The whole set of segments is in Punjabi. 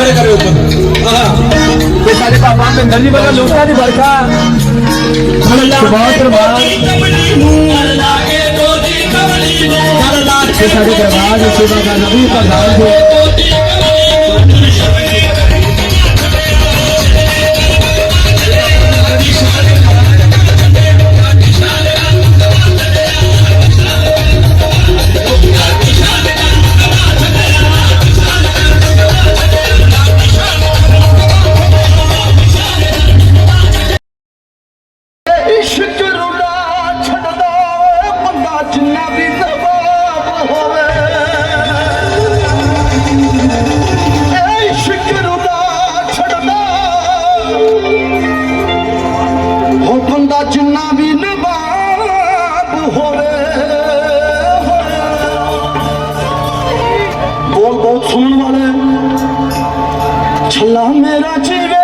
ਖੜੇ ਕਰਿਓ ਉੱਪਰ। ਆਹ। ਤੇ ਸਾਡੇ ਬਾਬਾ ਭਿੰਦਰ ਜੀ ਵੱਲੋਂ ਲੋਕਾਂ ਦੀ ਵਰਖਾ। ਸੁਭਾਅ ਦਰਬਾਰ। ਤੇ ਸਾਡੇ ਦਰਬਾਰ ਦੇ ਸੇਵਾ ਦਾ ਨਵੀਂ ਪ੍ਰਧਾਨ ਜੀ সালামের আছে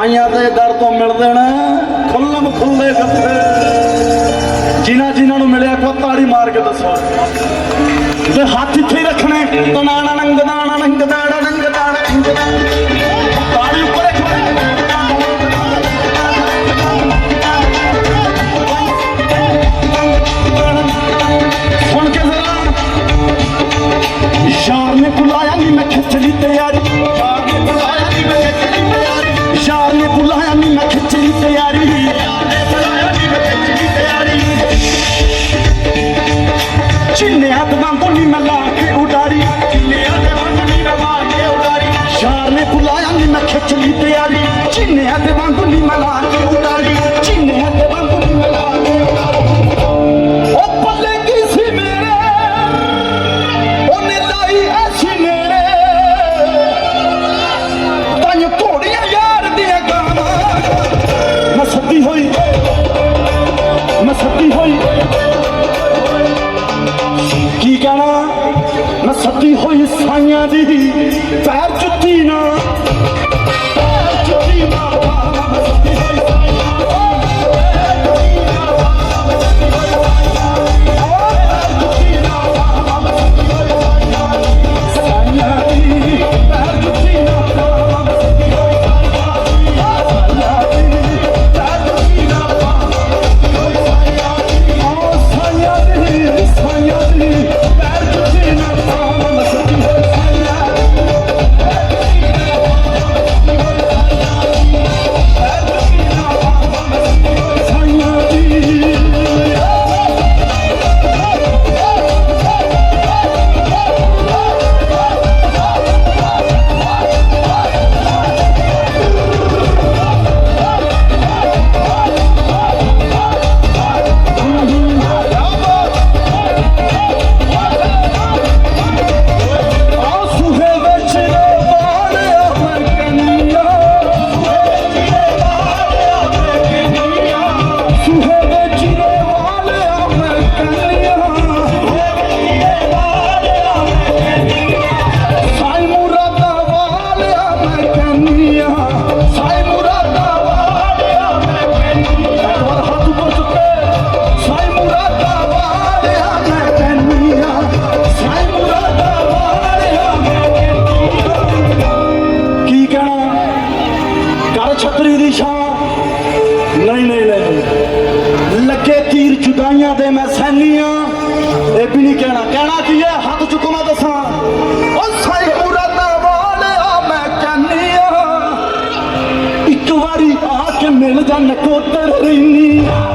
ਸਾਈਆਂ ਦੇ ਦਰ ਤੋਂ ਮਿਲਦੇ ਨੇ ਖੁੱਲਮ ਖੁੱਲੇ ਸੱਥੇ ਜਿਨ੍ਹਾਂ ਜਿਨ੍ਹਾਂ ਨੂੰ ਮਿਲਿਆ ਕੋ ਤਾੜੀ ਮਾਰ ਕੇ ਦੱਸੋ। ਤੇ ਹੱਥ ਇੱਥੇ ਰੱਖਣੇ ਤਨਾਣਾ ਨੰਗ ਦਾਣਾ ਨੰਗ ਦਾਣਾ ਨੰਗ ਦਾਣਾ ਨੰਗ ਦਾਣਾ হাতে বাঁধলি মালা ਲੜਾਈਆਂ ਦੇ ਮੈਂ ਸੈਨੀ ਆ ਇਹ ਵੀ ਨਹੀਂ ਕਹਿਣਾ। ਕਹਿਣਾ ਕੀ ਹੈ? ਹੱਥ ਚੁੱਕੋ ਮੈਂ ਦੱਸਾਂ। ਓ ਸਾਈ ਮੁਰਾਦਾ ਵਾਲਿਆ, ਮੈਂ ਕਹਿੰਨੀ ਆ, ਇੱਕ ਵਾਰੀ ਆ ਕੇ ਮਿਲ ਜਾ ਨਕੋਤਰ ਰਹਿਨੀ ਆ